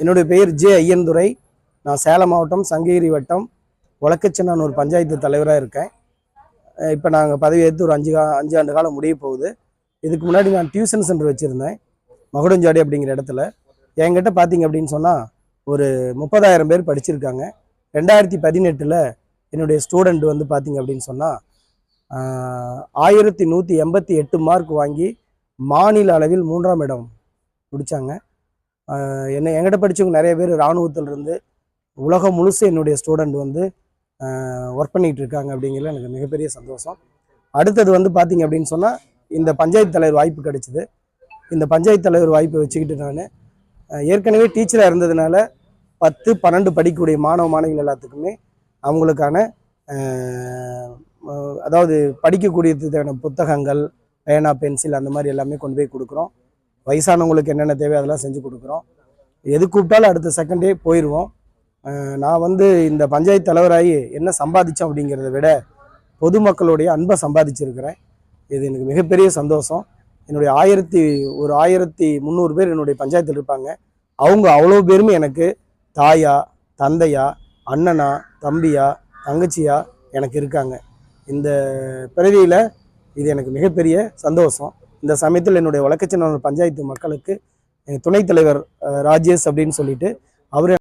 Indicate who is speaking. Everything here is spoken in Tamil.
Speaker 1: என்னுடைய பெயர் ஜே ஐயன்துரை நான் சேலம் மாவட்டம் சங்ககிரி வட்டம் ஒலக்கச்சனானூர் பஞ்சாயத்து தலைவராக இருக்கேன். இப்போ நாங்கள் பதவி ஒரு அஞ்சு கா அஞ்சு ஆண்டு காலம் முடிய போகுது. இதுக்கு முன்னாடி நான் டியூஷன் சென்டர் வச்சுருந்தேன். மகுடஞ்சாடி அப்படிங்கிற இடத்துல. என்கிட்ட பார்த்தீங்க அப்படின்னு சொன்னால் ஒரு முப்பதாயிரம் பேர் படிச்சிருக்காங்க. ரெண்டாயிரத்தி பதினெட்டில் என்னுடைய ஸ்டூடெண்ட் வந்து பார்த்தீங்க அப்படின்னு சொன்னால் ஆயிரத்தி நூற்றி எண்பத்தி எட்டு மார்க் வாங்கி மாநில அளவில் மூன்றாம் இடம் பிடிச்சாங்க என்னை எங்கிட்ட படித்தவங்க நிறைய பேர் இராணுவத்தில் இருந்து உலகம் முழுசு என்னுடைய ஸ்டூடெண்ட் வந்து ஒர்க் பண்ணிகிட்டு இருக்காங்க அப்படிங்கிறது எனக்கு மிகப்பெரிய சந்தோஷம். அடுத்தது வந்து பார்த்திங்க அப்படின்னு சொன்னால் இந்த பஞ்சாயத்து தலைவர் வாய்ப்பு கிடைச்சிது. இந்த பஞ்சாயத்து தலைவர் வாய்ப்பை வச்சுக்கிட்டு நான் ஏற்கனவே டீச்சராக இருந்ததுனால பத்து பன்னெண்டு படிக்கக்கூடிய மாணவ மாணவிகள் எல்லாத்துக்குமே அவங்களுக்கான அதாவது படிக்கக்கூடியதுக்கான புத்தகங்கள் பேனா பென்சில் அந்த மாதிரி எல்லாமே கொண்டு போய் கொடுக்குறோம். வயசானவங்களுக்கு என்னென்ன தேவை அதெல்லாம் செஞ்சு கொடுக்குறோம். எது கூப்பிட்டாலும் அடுத்த செகண்டே போயிடுவோம் நான் வந்து இந்த பஞ்சாயத்து தலைவராகி என்ன சம்பாதிச்சோம் அப்படிங்கிறத விட பொதுமக்களுடைய அன்பை சம்பாதிச்சிருக்கிறேன். இது எனக்கு மிகப்பெரிய சந்தோஷம். என்னுடைய ஆயிரத்தி ஒரு ஆயிரத்தி முந்நூறு பேர் என்னுடைய பஞ்சாயத்தில் இருப்பாங்க. அவங்க அவ்வளோ பேருமே எனக்கு தாயா தந்தையா அண்ணனா தம்பியா தங்கச்சியா எனக்கு இருக்காங்க. இந்த பிறவியில் இது எனக்கு மிகப்பெரிய சந்தோஷம். இந்த சமயத்தில் என்னுடைய வழக்கச்சின பஞ்சாயத்து மக்களுக்கு எங்கள் துணைத் தலைவர் ராஜேஷ் அப்படின்னு சொல்லிட்டு அவர்